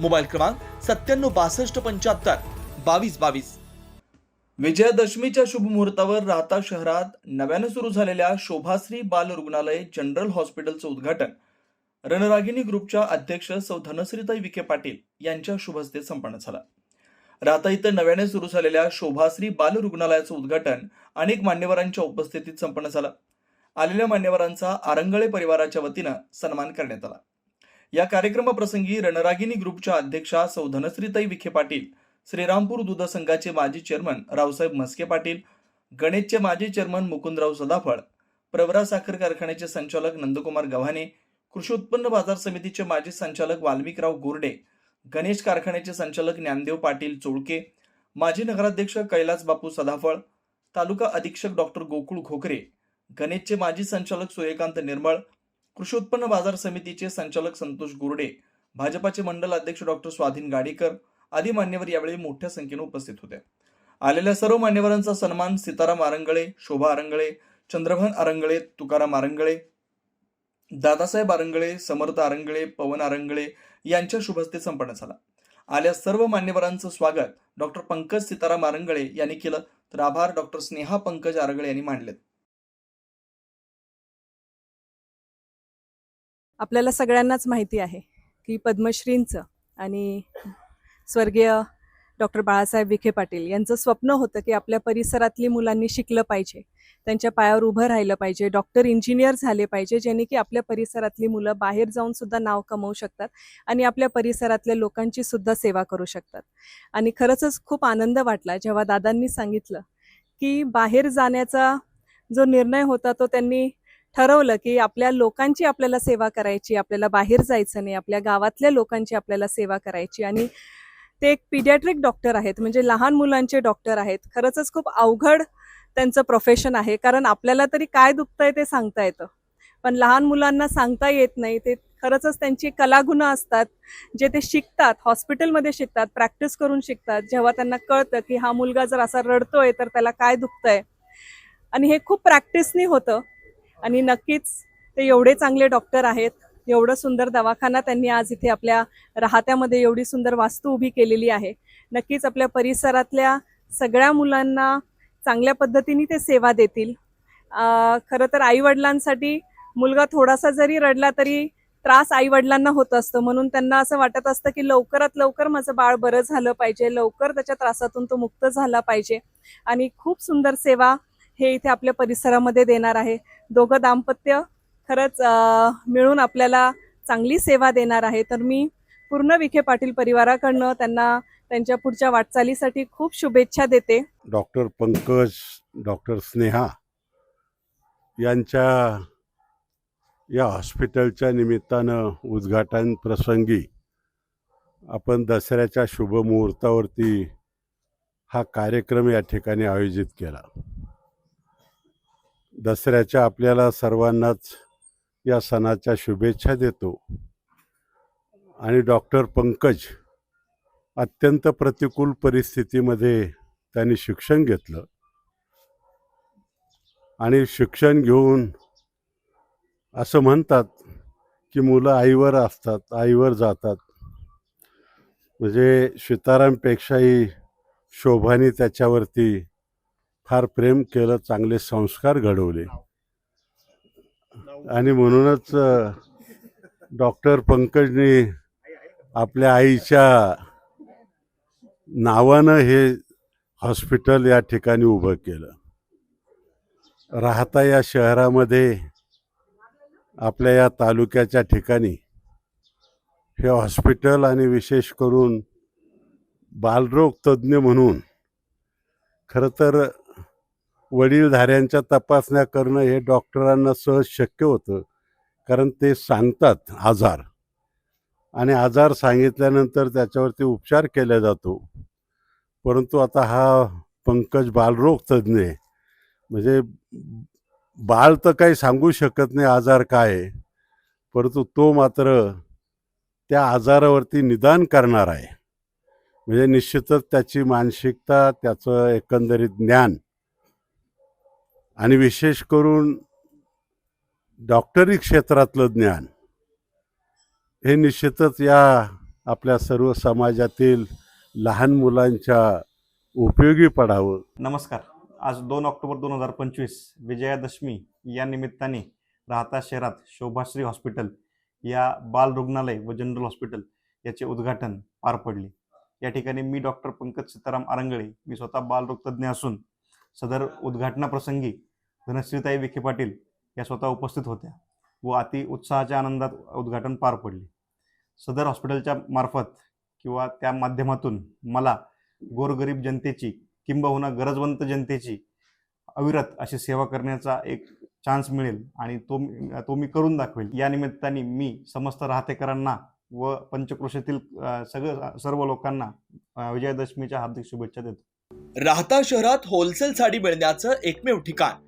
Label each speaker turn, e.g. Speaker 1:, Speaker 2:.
Speaker 1: Mobile क्रमांक सत्त्याण्णव बासष्ट पंच्याहत्तर. बावीस बावीस. विजयादशमीच्या शुभ मुहूर्तावर राहता शहरात नव्याने सुरू झालेल्या शोभाश्री बाल रुग्णालय जनरल हॉस्पिटलचं उद्घाटन. रणरागिणी ग्रुपच्या अध्यक्ष सौ धनश्रीताई विखे पाटील यांच्या शुभहस्ते संपन्न झालं. राहता इथं नव्याने सुरू झालेल्या शोभाश्री बाल रुग्णालयाचं उद्घाटन अनेक मान्यवरांच्या उपस्थितीत संपन्न झालं. आलेल्या मान्यवरांचा आरंगळे परिवाराच्या वतीनं सन्मान करण्यात आला. या कार्यक्रमाप्रसंगी रणरागिनी ग्रुपच्या अध्यक्षा सौ धनश्रीताई विखे पाटील श्रीरामपूर दूध संघाचे माजी चेअरमन रावसाहेब म्हस्के पाटील गणेशचे माजी चेअरमन मुकुंदराव सदाफळ प्रवरा साखर कारखान्याचे संचालक नंदकुमार गव्हाणे कृषी उत्पन्न बाजार समितीचे माजी संचालक वाल्मिकराव गोरडे गणेश कारखान्याचे संचालक ज्ञानदेव पाटील चोळके माजी नगराध्यक्ष कैलास बापू सदाफळ तालुका अधीक्षक डॉक्टर गोकुळ घोकरे गणेशचे माजी संचालक सूर्यकांत निर्मळ कृषी उत्पन्न बाजार समितीचे संचालक संतोष गुरडे भाजपाचे मंडल अध्यक्ष डॉक्टर स्वाधीन गाडीकर आदी मान्यवर यावेळी मोठ्या संख्येने उपस्थित होते. आलेल्या सर्व मान्यवरांचा सन्मान सीताराम आरंगळे शोभा आरंगळे चंद्रभान आरंगळे तुकाराम आरंगळे दादासाहेब आरंगळे समर्थ आरंगळे पवन आरंगळे यांच्या शुभस्थेत संपन्न झाला. आल्या सर्व मान्यवरांचं स्वागत डॉक्टर पंकज सीताराम आरंगळे यांनी केलं तर आभार डॉक्टर स्नेहा पंकज आरंगळे यांनी मांडलेत.
Speaker 2: आपल्याला सगळ्यांनाच माहिती आहे की पद्मश्रींचं आणि स्वर्गीय डॉक्टर बाळासाहेब विखे पाटील यांचं स्वप्न होतं की आपल्या परिसरातली मुलांनी शिकलं पाहिजे त्यांच्या पायावर उभं राहिलं पाहिजे डॉक्टर इंजिनियर झाले पाहिजे ज्यांनी की आपल्या परिसरातली मुलं बाहेर जाऊन सुद्धा नाव कमवू शकतात आणि आपल्या परिसरातल्या लोकांची सुद्धा सेवा करू शकतात. आणि खरंच खूप आनंद वाटला जेव्हा दादांनी सांगितलं की बाहेर जाण्याचा जो निर्णय होता तो त्यांनी ठरवलं की आपल्या लोकांची आपल्याला सेवा करायची आपल्याला बाहेर जायचं नाही आपल्या गावातल्या लोकांची आपल्याला सेवा करायची. आणि ते एक पिडियाट्रिक डॉक्टर आहेत म्हणजे लहान मुलांचे डॉक्टर आहेत. खरंच खूप अवघड त्यांचं प्रोफेशन आहे. कारण आपल्याला तरी काय दुखतंय ते सांगता येतं. पण लहान मुलांना सांगता येत नाही. ते खरंच त्यांची कलागुण असतात जे ते शिकतात हॉस्पिटलमध्ये शिकतात प्रॅक्टिस करून शिकतात. जेव्हा त्यांना कळतं की हा मुलगा जर असा रडतोय तर त्याला काय दुखतंय? आणि हे खूप प्रॅक्टिसनी होतं. आणि नक्कीच ते एवढे चांगले डॉक्टर आहेत एवढं सुंदर दवाखाना त्यांनी आज इथे आपल्या राहत्यामध्ये एवढी सुंदर वास्तू उभी केलेली आहे. नक्कीच आपल्या परिसरातल्या सगळ्या मुलांना चांगल्या पद्धतीने ते सेवा देतील. खरं तर आईवडिलांसाठी मुलगा थोडासा जरी रडला तरी त्रास आईवडिलांना होत असतो. म्हणून त्यांना असं वाटत असतं की लवकरात लवकर माझं बाळ बरं झालं पाहिजे लवकर त्याच्या त्रासातून तो मुक्त झाला पाहिजे. आणि खूप सुंदर सेवा हे इथे आपल्या परिसरामध्ये देणार आहे. दोघं दाम्पत्य खरंच मिळून आपल्याला चांगली सेवा देणार आहे. तर मी पूर्ण विखे पाटील परिवाराकडनं त्यांना त्यांच्या पुढच्या वाटचालीसाठी खूप शुभेच्छा देते.
Speaker 3: डॉक्टर पंकज डॉक्टर स्नेहा यांच्या या हॉस्पिटलच्या निमित्तानं उद्घाटन प्रसंगी आपण दसऱ्याच्या शुभमुहूर्तावरती हा कार्यक्रम या ठिकाणी आयोजित केला. दसऱ्याच्या आपल्याला सर्वांनाच या सणाच्या शुभेच्छा देतो. आणि डॉक्टर पंकज अत्यंत प्रतिकूल परिस्थितीमध्ये त्यांनी शिक्षण घेतलं. आणि शिक्षण घेऊन असं म्हणतात की मुलं आईवर असतात आईवर जातात. म्हणजे सीतारामपेक्षाही शोभाने त्याच्यावरती फार प्रेम केलं चांगले संस्कार घडवले. आणि म्हणूनच डॉक्टर पंकजने आपल्या आईच्या नावानं हे हॉस्पिटल या ठिकाणी उभं केलं. राहता या शहरामध्ये आपल्या या तालुक्याच्या ठिकाणी हे हॉस्पिटल आणि विशेष करून बालरोग तज्ज्ञ म्हणून खरं तर वडीलधाऱ्यांच्या तपासण्या करणं हे डॉक्टरांना सहज शक्य होतं कारण ते सांगतात आजार. आणि आजार सांगितल्यानंतर त्याच्यावरती उपचार केला जातो. परंतु आता हा पंकज बालरोग तज्ज्ञ म्हणजे बाळ तर काही सांगू शकत नाही आजार काय आहे. परंतु तो मात्र त्या आजारावरती निदान करणार आहे. म्हणजे निश्चितच त्याची मानसिकता त्याचं एकंदरीत ज्ञान आणि विशेष करून डॉक्टरी क्षेत्रातलं ज्ञान हे निश्चितच या आपल्या सर्व समाजातील लहान मुलांच्या उपयोगी पडावं.
Speaker 4: नमस्कार. आज दोन ऑक्टोबर दोन हजार पंचवीस विजयादशमी या निमित्ताने राहता शहरात शोभाश्री हॉस्पिटल या बाल रुग्णालय व जनरल हॉस्पिटल याचे उद्घाटन पार पडले. या ठिकाणी मी डॉक्टर पंकज सीताराम आरंगळे मी स्वतः बालरोगतज्ञ असून सदर उद्घाटनाप्रसंगी धनश्रीताई विखे पाटील या स्वतः उपस्थित होत्या व अति उत्साहाच्या आनंदात उद्घाटन पार पडले. सदर हॉस्पिटलच्या मार्फत किंवा त्या माध्यमातून मला गोरगरीब जनतेची किंबहुना गरजवंत जनतेची अविरत अशी सेवा करण्याचा एक चान्स मिळेल आणि तो तो मी करून दाखवेल. या निमित्ताने मी समस्त राहतेकरांना व पंचक्रोशीतील सगळं सर्व लोकांना विजयादशमीच्या हार्दिक शुभेच्छा देतो.
Speaker 1: राहता शहरात होलसेल साडी मिळण्याचं एकमेव ठिकाण.